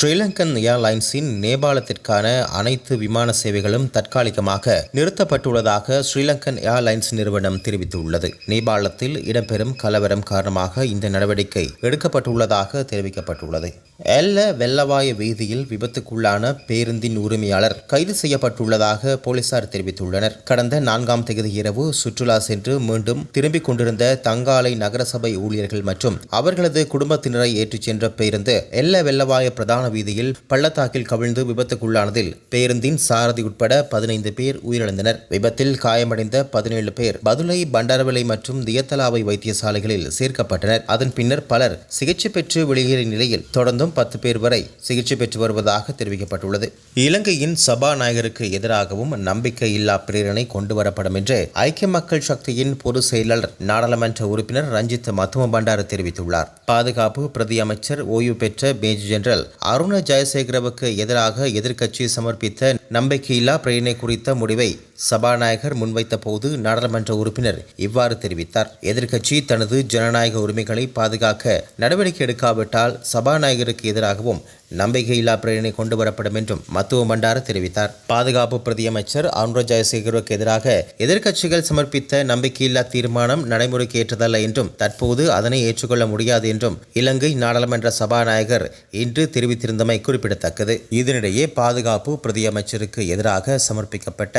ஸ்ரீலங்கன் ஏர்லைன்ஸின் நேபாளத்திற்கான அனைத்து விமான சேவைகளும் தற்காலிகமாக நிறுத்தப்பட்டுள்ளதாக ஸ்ரீலங்கன் ஏர்லைன்ஸ் நிறுவனம் தெரிவித்துள்ளது. நேபாளத்தில் இடம்பெறும் கலவரம் காரணமாக இந்த நடவடிக்கை எடுக்கப்பட்டுள்ளதாக தெரிவிக்கப்பட்டுள்ளது. எல்ல வெள்ளவாய வீதியில் விபத்துக்குள்ளான பேருந்தின் உரிமையாளர் கைது செய்யப்பட்டுள்ளதாக போலீசார் தெரிவித்துள்ளனர். கடந்த நான்காம் தேதி இரவு சுற்றுலா சென்று மீண்டும் திரும்பிக் கொண்டிருந்த தங்காலை நகரசபை ஊழியர்கள் மற்றும் அவர்களது குடும்பத்தினரை ஏற்றிச் சென்ற பேருந்து எல்ல வெள்ளவாய பிரதான வீதியில் பள்ளத்தாக்கில் கவிழ்ந்து விபத்துக்குள்ளானதில் பேருந்தின் சாரதி உட்பட பதினைந்து பேர் உயிரிழந்தனர். விபத்தில் காயமடைந்த பதினேழு பேர் பதுளை பண்டாரவளை மற்றும் தியத்தலாவை வைத்தியசாலைகளில் சேர்க்கப்பட்டனர். அதன் பின்னர் பலர் சிகிச்சை பெற்று வெளியேறிய நிலையில் தொடர்ந்தும் பத்து பேர் வரை சிகிச்சை பெற்று வருவதாக தெரிவிக்கப்பட்டுள்ளது. இலங்கையின் சபாநாயகருக்கு எதிராகவும் நம்பிக்கையில்லா பிரேரணை கொண்டு வரப்படும் என்று ஐக்கிய மக்கள் சக்தியின் பொதுச் செயலாளர் நாடாளுமன்ற உறுப்பினர் ரஞ்சித் மத்தும பண்டார தெரிவித்துள்ளார். பாதுகாப்பு பிரதி அமைச்சர் ஓய்வு பெற்ற மேஜர் ஜெனரல் அருண ஜெயசேகரவுக்கு எதிராக எதிர்க்கட்சி சமர்ப்பித்த நம்பிக்கையில்லா பிரேரணை குறித்த முடிவை சபாநாயகர் முன்வைத்த போது நாடாளுமன்ற உறுப்பினர் இவ்வாறு தெரிவித்தார். எதிர்க்கட்சி தனது ஜனநாயக உரிமைகளை பாதுகாக்க நடவடிக்கை எடுக்காவிட்டால் சபாநாயகருக்கு எதிராகவும் நம்பிக்கையில்லா பிரேரணை கொண்டு வரப்படும் என்றும் மத்துவ பண்டார தெரிவித்தார். பாதுகாப்பு பிரதியமைச்சர் அருண் ஜெயசேகருக்கு எதிராக எதிர்க்கட்சிகள் சமர்ப்பித்த நம்பிக்கையில்லா தீர்மானம் நடைமுறைக்கு ஏற்றதல்ல என்றும் தற்போது அதனை ஏற்றுக்கொள்ள முடியாது என்றும் இலங்கை நாடாளுமன்ற சபாநாயகர் இன்று தெரிவித்திருந்தமை குறிப்பிடத்தக்கது. இதனிடையே பாதுகாப்பு பிரதியமைச்சருக்கு எதிராக சமர்ப்பிக்கப்பட்ட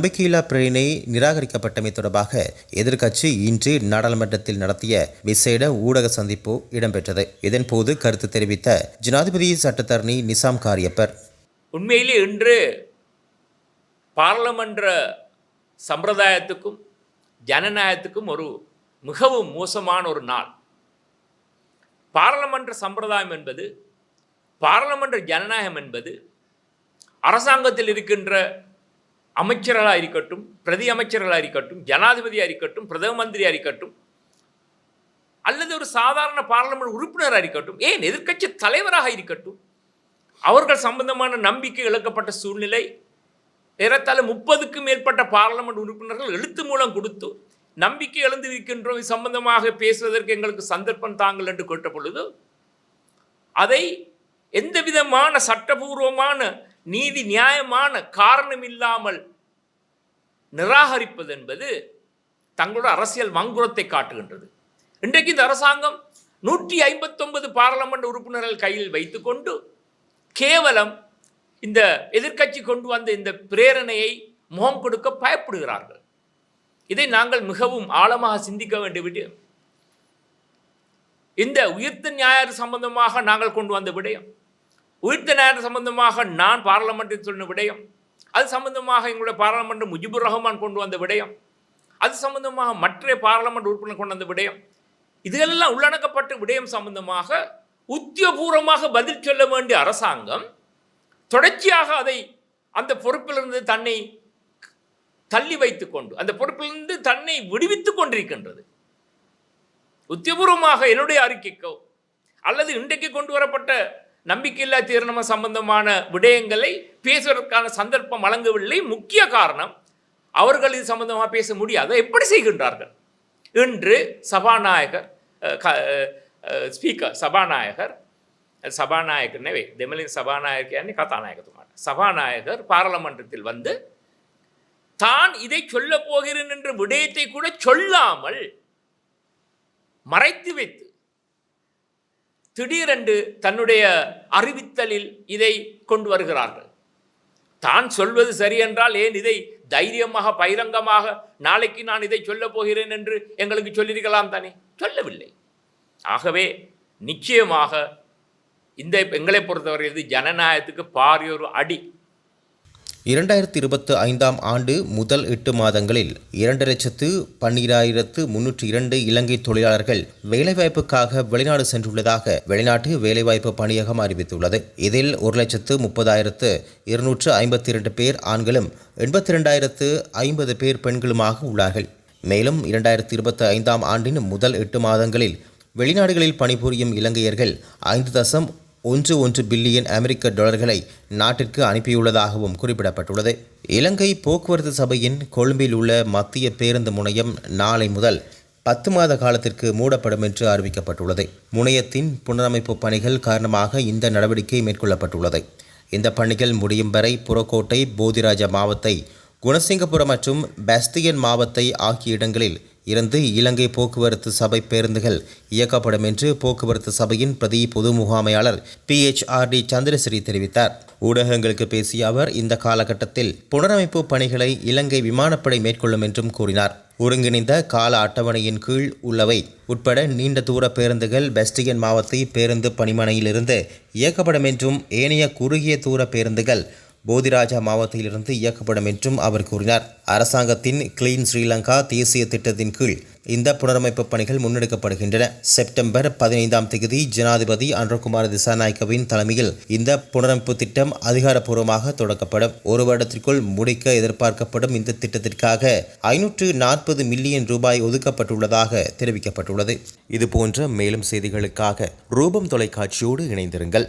நம்பிக்கையில்லா பிரேரணை நிராகரிக்கப்பட்டமை தொடர்பாக எதிர்க்கட்சி இன்று நாடாளுமன்றத்தில் நடத்திய விசேட ஊடக சந்திப்பு இடம்பெற்றது. இதன்போது கருத்து தெரிவித்த ஜனாதிபதி சட்டத்தரணி நிசாம் காரியப்பர். உண்மையிலே இன்று பாராளுமன்ற சம்பிரதாயத்துக்கும் ஜனநாயகத்துக்கும் ஒரு மிகவும் மோசமான ஒரு நாள். பாராளுமன்ற சம்பிரதாயம் என்பது பாராளுமன்ற ஜனநாயகம் என்பது அரசாங்கத்தில் இருக்கின்ற அமைச்சர்களாக இருக்கட்டும் பிரதி அமைச்சர்களாக இருக்கட்டும் ஜனாதிபதியாக இருக்கட்டும் பிரதம மந்திரியாக இருக்கட்டும் அல்லது ஒரு சாதாரண பாராளுமன்ற உறுப்பினராக இருக்கட்டும் ஏன் எதிர்க்கட்சி தலைவராக இருக்கட்டும் அவர்கள் சம்பந்தமான நம்பிக்கை இழக்கப்பட்ட சூழ்நிலை ஏறத்தாழ முப்பதுக்கும் மேற்பட்ட பாராளுமன்ற உறுப்பினர்கள் எழுத்து மூலம் கொடுத்து நம்பிக்கை இழந்து இருக்கின்றோம் இது சம்பந்தமாக பேசுவதற்கு எங்களுக்கு சந்தர்ப்பம் தாங்கள் என்று கேட்ட பொழுது அதை எந்த விதமான சட்டபூர்வமான நீதி நியாயமான காரணம் இல்லாமல் நிராகரிப்பது என்பது தங்களோட அரசியல் வங்குரத்தை காட்டுகின்றது. இன்றைக்கு இந்த அரசாங்கம் நூற்றி ஐம்பத்தொன்பது பாராளுமன்ற உறுப்பினர்கள் கையில் வைத்துக்கொண்டு கேவலம் இந்த எதிர்க்கட்சி கொண்டு வந்த இந்த பிரேரணையை முகம் கொடுக்க பயப்படுகிறார்கள். இதை நாங்கள் மிகவும் ஆழமாக சிந்திக்க வேண்டிய விடயம் இந்த உயிர்த்த ஞாயிறு சம்பந்தமாக நாங்கள் கொண்டு வந்த விடயம். உயிர்த்த நேரம் சம்பந்தமாக நான் பாராளுமன்றத்தில் சொன்ன விடயம் அது சம்பந்தமாக எங்களுடைய பாராளுமன்ற முஜிபுர் ரஹ்மான் கொண்டு வந்த விடயம் அது சம்பந்தமாக மற்ற பாராளுமன்ற உறுப்பினர் கொண்டு வந்த விடயம் இதெல்லாம் உள்ளடக்கப்பட்ட விடயம் சம்பந்தமாக உத்தியோகபூர்வமாக பதில் சொல்ல வேண்டிய அரசாங்கம் தொடர்ச்சியாக அதை அந்த பொறுப்பிலிருந்து தன்னை தள்ளி வைத்துக்கொண்டு அந்த பொறுப்பிலிருந்து தன்னை விடுவித்துக் கொண்டிருக்கின்றது. உத்தியபூர்வமாக என்னுடைய அறிக்கைக்கோ அல்லது இன்றைக்கு கொண்டு வரப்பட்ட நம்பிக்கையில்லா தீர்ணம சம்பந்தமான விடயங்களை பேசுவதற்கான சந்தர்ப்பம் வழங்கவில்லை. முக்கிய காரணம் அவர்கள் இது சம்பந்தமாக பேச முடியாத. எப்படி செய்கின்றார்கள்? இன்று சபாநாயகர் ஸ்பீக்கர் சபாநாயகர் சபாநாயகர்னவே தமிழின் சபாநாயகர் கதாநாயகத்துமான சபாநாயகர் பாராளுமன்றத்தில் வந்து தான் இதை சொல்லப் போகிறேன் என்ற விடயத்தை கூட சொல்லாமல் மறைத்து வைத்து திடீரென்று தன்னுடைய அறிவித்தலில் இதை கொண்டு வருகிறார்கள். தான் சொல்வது சரி என்றால் ஏன் இதை தைரியமாக பகிரங்கமாக நாளைக்கு நான் இதை சொல்லப் போகிறேன் என்று எங்களுக்கு சொல்லியிருக்கலாம் தானே? சொல்லவில்லை. ஆகவே நிச்சயமாக இந்த எங்களை பொறுத்தவரை இது ஜனநாயகத்துக்கு பாரியொரு அடி. இரண்டாயிரத்தி இருபத்தி ஐந்தாம் ஆண்டு முதல் எட்டு மாதங்களில் இரண்டு லட்சத்து பன்னிராயிரத்து முன்னூற்றி இரண்டு இலங்கை தொழிலாளர்கள் வேலைவாய்ப்புக்காக வெளிநாடு சென்றுள்ளதாக வெளிநாட்டு வேலைவாய்ப்பு பணியகம் அறிவித்துள்ளது. இதில் ஒரு லட்சத்து முப்பதாயிரத்து இருநூற்று ஐம்பத்தி இரண்டு பேர் ஆண்களும் எண்பத்தி இரண்டாயிரத்து ஐம்பது பேர் பெண்களுமாக உள்ளார்கள். மேலும் இரண்டாயிரத்தி இருபத்தி ஐந்தாம் ஆண்டின் முதல் எட்டு மாதங்களில் வெளிநாடுகளில் பணிபுரியும் இலங்கையர்கள் ஐந்து தசம் ஒன்று ஒன்று பில்லியன் அமெரிக்க டாலர்களை நாட்டிற்கு அனுப்பியுள்ளதாகவும் குறிப்பிடப்பட்டுள்ளது. இலங்கை போக்குவரத்து சபையின் கொழும்பில் உள்ள மத்திய பேருந்து முனையம் நாளை முதல் பத்து மாத காலத்திற்கு மூடப்படும் என்று அறிவிக்கப்பட்டுள்ளது. முனையத்தின் புனரமைப்பு பணிகள் காரணமாக இந்த நடவடிக்கை மேற்கொள்ளப்பட்டுள்ளது. இந்த பணிகள் முடியும் வரை புறக்கோட்டை போதிராஜா மாவத்தை குணசிங்கபுரம் மற்றும் பஸ்தியன் மாவத்தை ஆகிய இடங்களில் இருந்து இலங்கை போக்குவரத்து சபை பேருந்துகள் இயக்கப்படும் என்று போக்குவரத்து சபையின் பிரதி பொது முகாமையாளர் பிஎச்ஆர்டி சந்திரசிறி தெரிவித்தார். ஊடகங்களுக்கு பேசிய அவர் இந்த காலகட்டத்தில் புனரமைப்பு பணிகளை இலங்கை விமானப்படை மேற்கொள்ளும் என்றும் கூறினார். ஒருங்கிணைந்த கால அட்டவணையின் கீழ் உள்ளவை உட்பட நீண்ட தூர பேருந்துகள் பெஸ்டியன் மாவத்தை பேருந்து பணிமனையிலிருந்து இயக்கப்படும் என்றும் ஏனைய குறுகிய தூர பேருந்துகள் போதிராஜா மாவட்டத்திலிருந்து இயக்கப்படும் என்றும் அவர் கூறினார். அரசாங்கத்தின் கிளீன் ஸ்ரீலங்கா தேசிய திட்டத்தின் கீழ் இந்த புனரமைப்பு பணிகள் முன்னெடுக்கப்படுகின்றன. செப்டம்பர் பதினைந்தாம் தேதி ஜனாதிபதி அன்றகுமார் திசாநாயக்கவின் தலைமையில் இந்த புனரமைப்பு திட்டம் அதிகாரப்பூர்வமாக தொடக்கப்படும். ஒரு வருடத்திற்குள் முடிக்க எதிர்பார்க்கப்படும் இந்த திட்டத்திற்காக ஐநூற்று நாற்பது மில்லியன் ரூபாய் ஒதுக்கப்பட்டுள்ளதாக தெரிவிக்கப்பட்டுள்ளது. இதுபோன்ற மேலும் செய்திகளுக்காக ரூபம் தொலைக்காட்சியோடு இணைந்திருங்கள்.